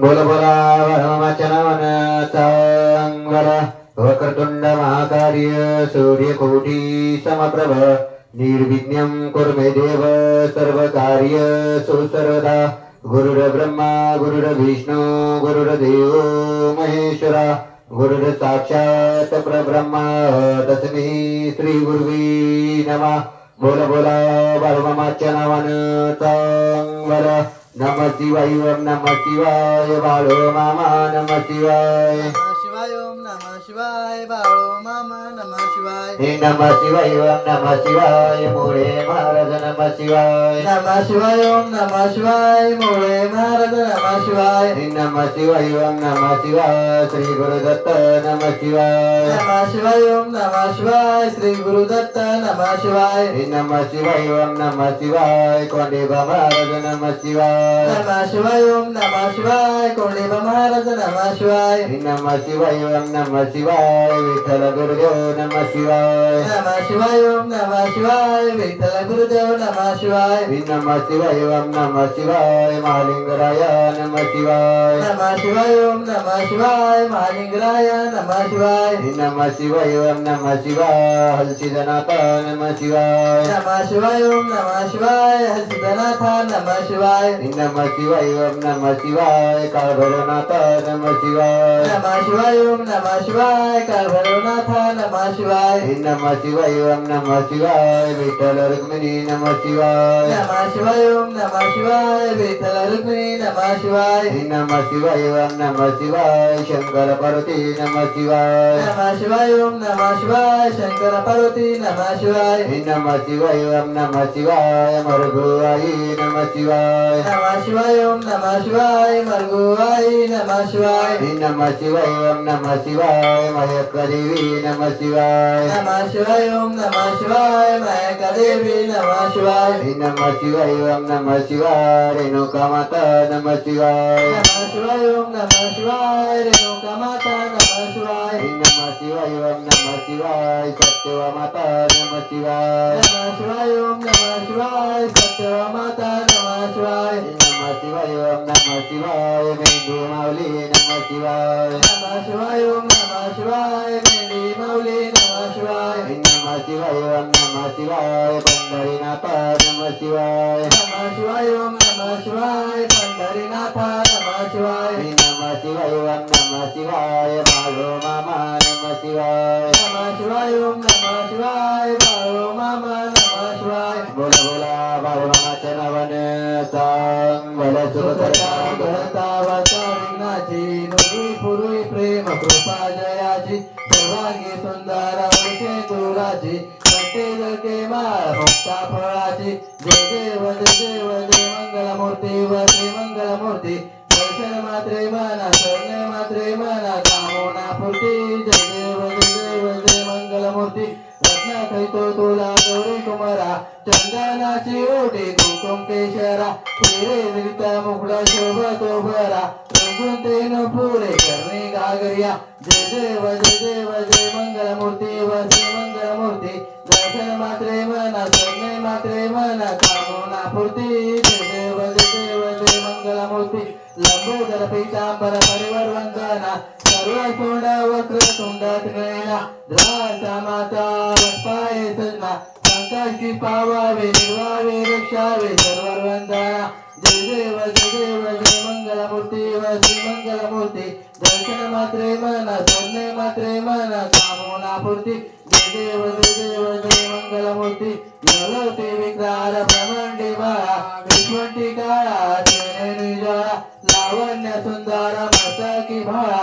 बोल बोला वरमाचनवन चांगवर वक्रतुंड महाकार्य सूर्यकोटी समप्रभ निर्विघ्नं कुर्मे देव सर्वकार्य सुसर्वदा। गुरुर्ब्रह्मा गुरुर्विष्णू गुरुर्देवो महेश्वरा। गुरुर् साक्षात् परब्रह्म तस्मै श्री गुरुवे नमः। बोल बोला बाळमामाच्या चांगवर नम शिवाय ओम नम शिवाय बाळो मामा नम शिवाय शिवाय बाळो मामा नमः शिवाय हे नम शिवाय ओम नम शिवाय मुळे महाराज नम शिवाय नमः शिवाय ओम नमः शिवाय मुळे महाराज नमः शिवाय हे नम शिवाय ओम नम शिवाय श्री गुरुदत्त नम शिवाय नमः शिवाय ओम नमः शिवाय श्री गुरुदत्त नमः शिवाय हे नम शिवाय ओम नम शिवाय कोंडेबा महाराज नम शिवाय नमः शिवाय ओम नमः शिवाय कोंडेबा महाराज नमः शिवाय हे नम शिवाय ओम नम शिवाय विठ्ठल गुरुदेव नम शिवाय नमः शिवाय ओम नमः शिवाय विठ्ठल गुरुदेव नमः शिवाय हे नम शिवाय ओम नम शिवाय महालिंगराय नम शिवाय नमः शिवाय ओम नमः शिवाय महालिंगराय नमः शिवाय हे नम शिवाय ओम नम शिवाय हलसिदनाथ नम शिवाय नमः शिवाय ओम नमः शिवाय हसिदनाथ नमः शिवाय हे नम शिवाय ओम नम शिवाय काळभैरवनाथ नम शिवाय नमः शिवाय ओम नमः शिवाय काळभैरवनाथ नमः शिवाय हे नम शिवाय ओम नम शिवाय विठ्ठल रुक्मिणी नम शिवाय नमः शिवाय ओम नमः शिवाय विठ्ठल रुक्मिणी नमः शिवाय हे नम शिवाय ओम नम शिवाय शंकर पार्वती नम शिवाय नमः शिवाय ओम नमः शिवाय शंकर पार्वती नमः शिवाय हे नम शिवाय ओम नम शिवाय मरघुआई नम शिवाय नमः शिवाय ओम नमः शिवाय मरगुआई नमः शिवाय हे नम शिवाय ओम नम शिवाय मयक्का देवी नम शिवाय नमः शिवाय ओम नमः शिवाय मायका देवी नमः शिवाय हे नम शिवाय ओम नम शिवाय रेणुका माता नम शिवाय नमः शिवाय ओम नमः शिवाय रेणुका माता नमः शिवाय हे नम शिवाय ओम नम शिवाय सत्यवा माता नम शिवाय नमः शिवाय ओम नमः शिवाय सत्यवा माता ओम नम शिवाय पंढरीनाथ नम शिवाय नमः शिवाय ओम नमः शिवाय पंढरीनाथ नमः शिवाय हे नम शिवाय ओम नम शिवाय बाळो मामा नम शिवाय नमः शिवाय ओम नमः शिवाय बाळो मामा नमः शिवाय बोला बोला बाळू मामाच्या नावाने माळ जय देव देव जय मंगलमूर्ती व श्री मंगलमूर्ती. दर्शन मात्रे मना सौम्य मात्रे मना कामोना पूर्ती जय देव देव जय मंगलमूर्ती. रत्न खैतो तुला गौरी कुमारा. चंदनाची ओटी कुंकुम केशरा. हिरे विरिता मुकुडा शोभतो भरा रंगून पुरे करणे गागरिया जय देव जय देव जय मंगलमूर्ती व श्री मंगलमूर्ती. दर्शन मात्रे मना मात्रे मना कामोना पूर्ती जय देव देव मंगलमूर्ती लंबोदर पीतांबर परिवर वंदना सर्व तोंड वक्र तोंडात गळेना द्रासा माता पाय सजना संकष्टी पावावे निर्वावे रक्षावे सर्व वंदना जय देव जय देव जय मंगलमूर्ती व श्री मंगलमूर्ती दर्शन मात्रे मना सोने मात्रे मना कामोना पूर्ती जय देव जय देव जय मंगलमूर्ती नवते विकार ब्रह्मंडी बाळा विश्वंटी काळा तेने निजाळा लावण्य सुंदर मस्तकी भाळा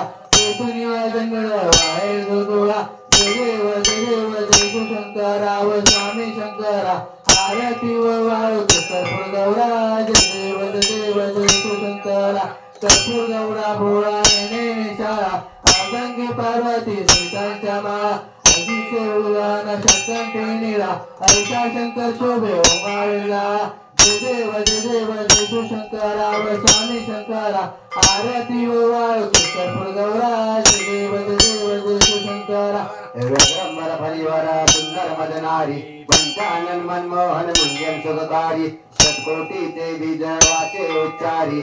दुनिया जंगल बाहेर गोगोळा जय देव जय देव जय शंकरा व स्वामी शंकरा आरती व वाळू कर्पूर गौरा जय देव जय देव जय शंकरा कर्पूर गौरा भोळा पार्वती सीतांच्या माळा. अतिशय उदान शंकर निळा ऐका शंकर शोभे ओमाळला देव देव जय शिवशंकरा व स्वामी शंकरा. आरती व कर्पूर गौरा. देव देव जय शिवशंकरा ब्रह्मर परिवार सुंदर मदनारी. पंचानन मनमोहन मुंजन सुखकारी. उच्चारी.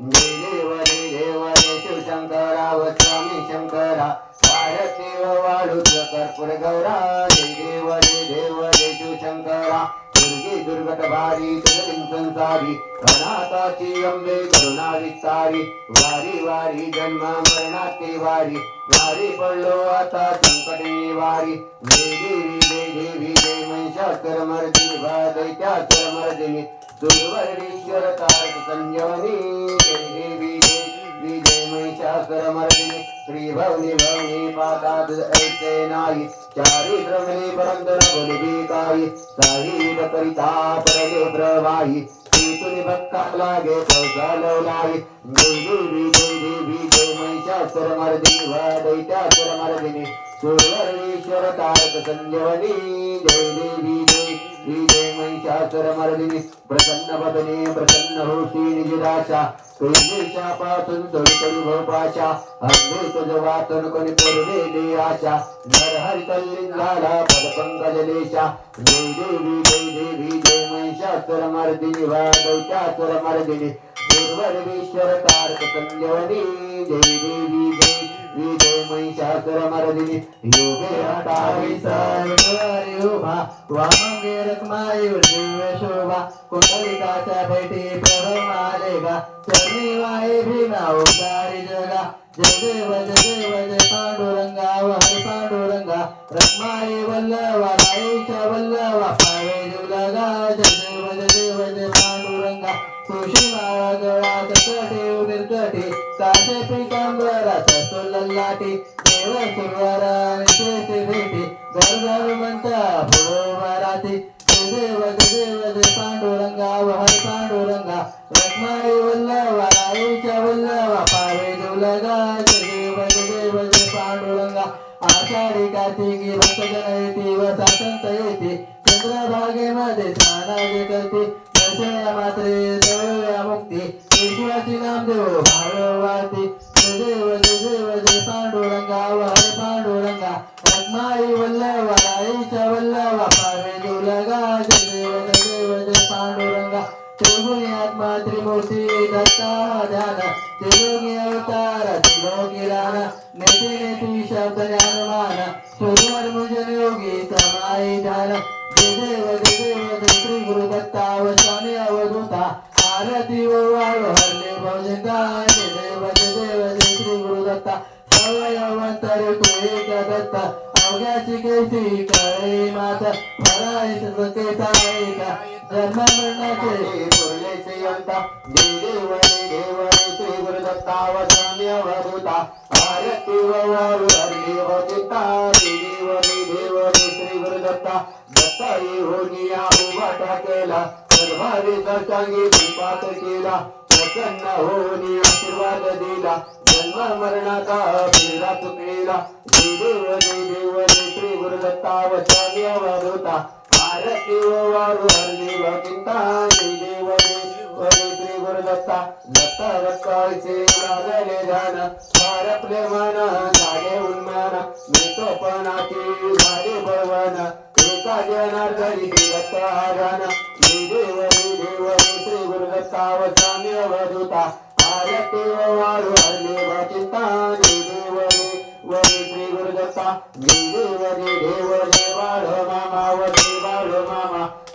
देव देव शंकरा व स्वामी शंकरा भारती व वाळूच कर्पूर गौरा जय देव जय देव जय शिवशंकरा दुर्गी दुर्गट भारी जगदिन संसारी अनाथाची अंबे करुणा विस्तारी वारी वारी जन्म मरणाची वारी वारी पडलो आता संकटी वारी. देवी जय देवी जय महिषासुर मर्दिनी वा दैत्यासुर मर्दिनी. दुर्वर्णेश्वर तारक संजवनी महिषासुर मर्दिनी श्री भवनी भवनी पातात ऐसे नाही चारी भ्रमणे परंदर बोलवी काही साही करिता परले प्रवाही तुनी भक्का लागे पौसालवलाई जय देवी देवी जय महिषासुर मर्दिनी वा दैत्यासुर मर्दिनी सुरवर्णेश्वर तारक संजीवनी जय देवी जय देवी जय महिषासुर मर्दिनी प्रसन्न पदने प्रसन्न होशी निजिराशा कैदेशापासून सोडकडी भोपाशा अंधे जवातन कोणी पुरलेली आशा नर हरी तल्लीन झाला पद पंकज देशा जय देवी जय देवी जय महिषासुर मर्दिनी वा दैत्यासुर मर्दिनी पूर्वरवीश्वर तारक संजवनी जय देवी जय देवी मर्दिनी योगे हटावी सावित्री उभा वामंगे रखमाई दिव्य शोभा कुंडलिकाच्या भेटी प्रभव मालेगा चरणी वाहे भीमा ओंकारी जगा जय देव जय देव जय पांडुरंगा व हरी पांडुरंगा रखमाई वल्लवा राईच्या वल्लवा पावे जुलगा जय देव जय देव जय पांडुरंगा तुळशी माळा गळात कटे उदिरकटे काशे पिकांबरात सुलल्लाटी देव सुरवारा विशेष भेटी. घर घर म्हणता पुरोवाराती देव देव दे पांडुरंगा व पांडुरंगा. रखमाई वल्लवा आईच्या वल्लवा पावे दुलगा देव देव दे पांडुरंगा. आषाढी कार्तिकी भक्तजन येते व सासंत येते. चंद्रभागेमध्ये स्नानाचे करते. दशया मात्रे देवया मुक्ती. विश्वाची नामदेव भागवती देव देव जय पांडुरंगा पांडुरंगा वल्लवा राईच्या वल्लवा पावे दुलगा जय देव देव जय पांडुरंगा त्रिगुणी आत्मा त्रिमूर्ती दत्ता ध्यान त्रियोगी अवतार त्रिलोकी नेती नेती शब्द ज्ञानमान सुरवर मुजन योगी समाई ध्यान जय देव जय देव जय श्री गुरु दत्ता व स्वामी अवधूता आरती व वाळ हरले भजता अवघ्याची कशी कळे मात? फराईस सकेचा जन्म मरणाचे पुरले श्रीयंता जय देव जय श्री गुरुदत्ता व स्वामी अवधूता. आरती व वाळू हरली व चित्ता जय देव श्री गुरुदत्ता दत्ताई होनी उभा केला सर्वारी सचांगी कृपात केला. प्रसन्न होनी आशीर्वाद दिला. जन्म मरणाचा फेरा चुकलेला जय देव देव जय श्री गुरुदत्ता व स्वामी अवधूता आरती व वाळू हरली व चिंता जय देव जय देव जय श्री गुरुदत्ता दत्ता दत्ताचे लागले ध्यान फारपले मन झाले उन्मान मृतोपणाची झाले बळवण एका जनार्दनी दत्त आरान जय देव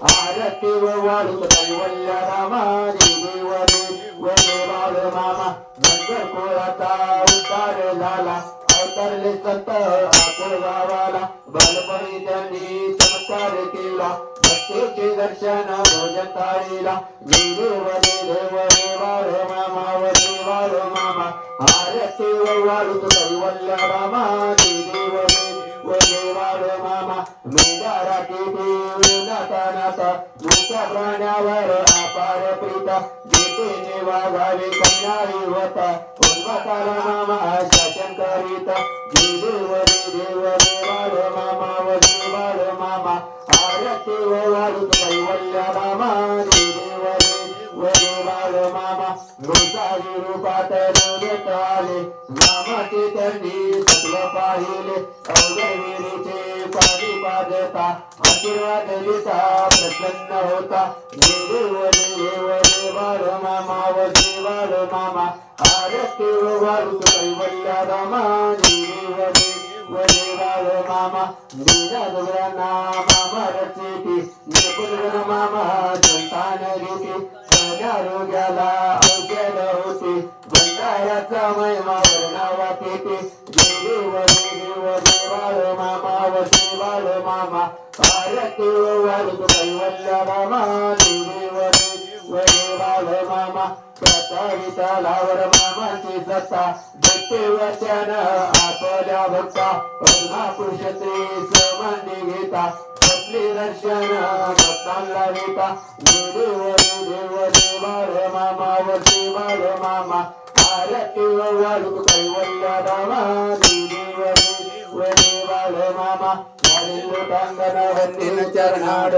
आरती रामा झाला बालपणी त्यांनी केला दर्शन भोजन थाळीला जय देवरे जय मामा व जय मामा आरती वाळू कैवल्य रामा मामा मेंढारा प्राण्यावर अपार प्रीता वाघावे होता मामा शासन करीता देव देव मामा मामा आरती कैवल्य देव मामा रूपात त्यांनी पाहिले अवघडविरीचे पाणी पाजता आशीर्वाद देता प्रसन्न होता. देव देव देवाळ मामा व देवाळ मामा. आरती वाळू कैवल्य रामा देव देव देवाळ मामा. दीना दुर्गांना मामा रचेती निपुण मामा संतान घेते सगळ्या रोग्याला औषध होते. भंडाराचा महिमा वर्णावा येते आरती वाळू कैवल्य मामा सत्ता विशालावर मामाची सत्ता देते वचन आपल्या भक्ता पद्मा पुरुषत्री घेता आपले दर्शन भक्तांना देता मामा मामा आरती कैवल्य रामा ಗಾಲೋ ಮಾಮ ಂಗನ ಹೊಂದಿನ ಚರಣಾಡ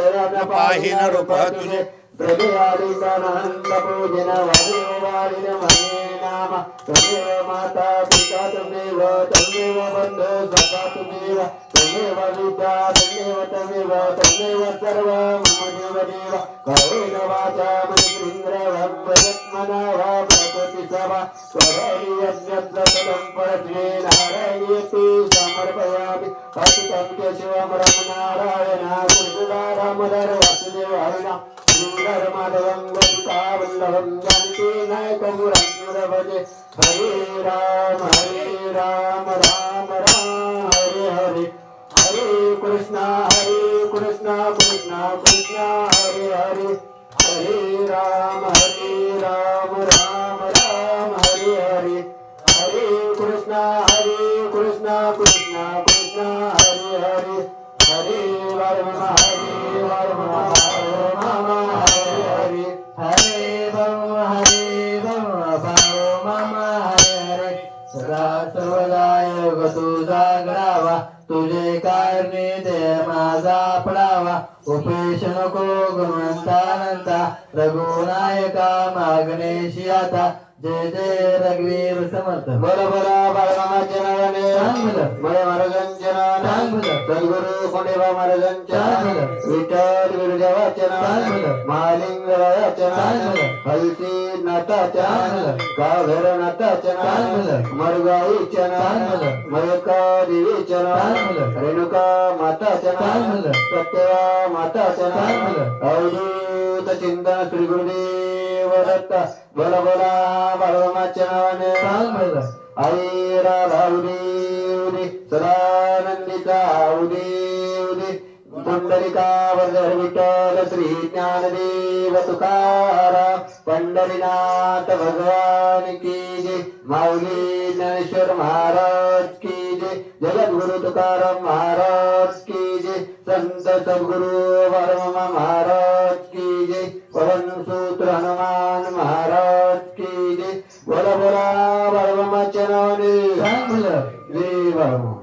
ಪಾಹಿನ ರೂಪ ತುಜೆ ಬ್ರಜವಾಡಿ ಕನಂತ ಪೂಜಿನ ವರಿವಾಡಿನ ಮನೆ ನಾಮ ತಮೇವ ಮಾತಾ ಪಿತಾ ತಮೇವ ತಮೇವ ಬಂಧು ಸಖಾ ತಮೇವ ತಮೇವ ವಿದ್ಯಾ ತಮೇವ ತಮೇವ ತಮೇವ ಸರ್ವ ಮಮ ದೇವ ದೇವ ಕರುಣ ವಾಚ ಮಣಿಕೃಂದ್ರ ವಕ್ರತ್ಮನ ವಾ ಪ್ರಕೃತಿ ಸಭಾ ಸ್ವರೈ ಯಜ್ಞ ಪರಸ್ವೇ ನಾಮ तुझे कारणे दे माझा पडावा। ಉಪೇಶನಕೋ ಗುರುವಂತಾನಂತ ರಘುನಾಯಕ ಮಾಗನೇಶಿಯಾತ जय जय रघुवीर समर्थ बोला बोला बाळरामाच्या नावाने सांग बरं. बळे महाराजांच्या सांग नावाने बरं. सद्गुरु कोंडेबा महाराजांच्या सांग बरं. विठ्ठल गुरुदेवाच्या सांग नावाने बरं. महालिंगरायाच्या सांग नावाने. हलसी नाथाच्या सांग बरं. कावेर नाथाच्या सांग नावाने बरं. मरगाईच्या सांग नावाने बरं. मयका देवीच्या सांग नावाने. रेणुका माताच्या सांग नावाने बरं. सत्यवा माताच्या सांग नावाने अवधूत चिंतन श्री गुरुदेव दत्त. बोला बोला बाळरामाच्या नावाने. आई राधा उदे उदे सदानंदिता उदे पुंडलिका वर्धर विठ्ठल श्री ज्ञानदेव तुकाराम पंढरीनाथ भगवान की जय माऊली ज्ञानेश्वर महाराज की जय जगद्गुरु तुकाराम महाराज की जय संत सद्गुरु परममा महाराज की जय पवन सूत्र हनुमान महाराज की जय बोला बोला बाळमामाच्या नावाने बाळमा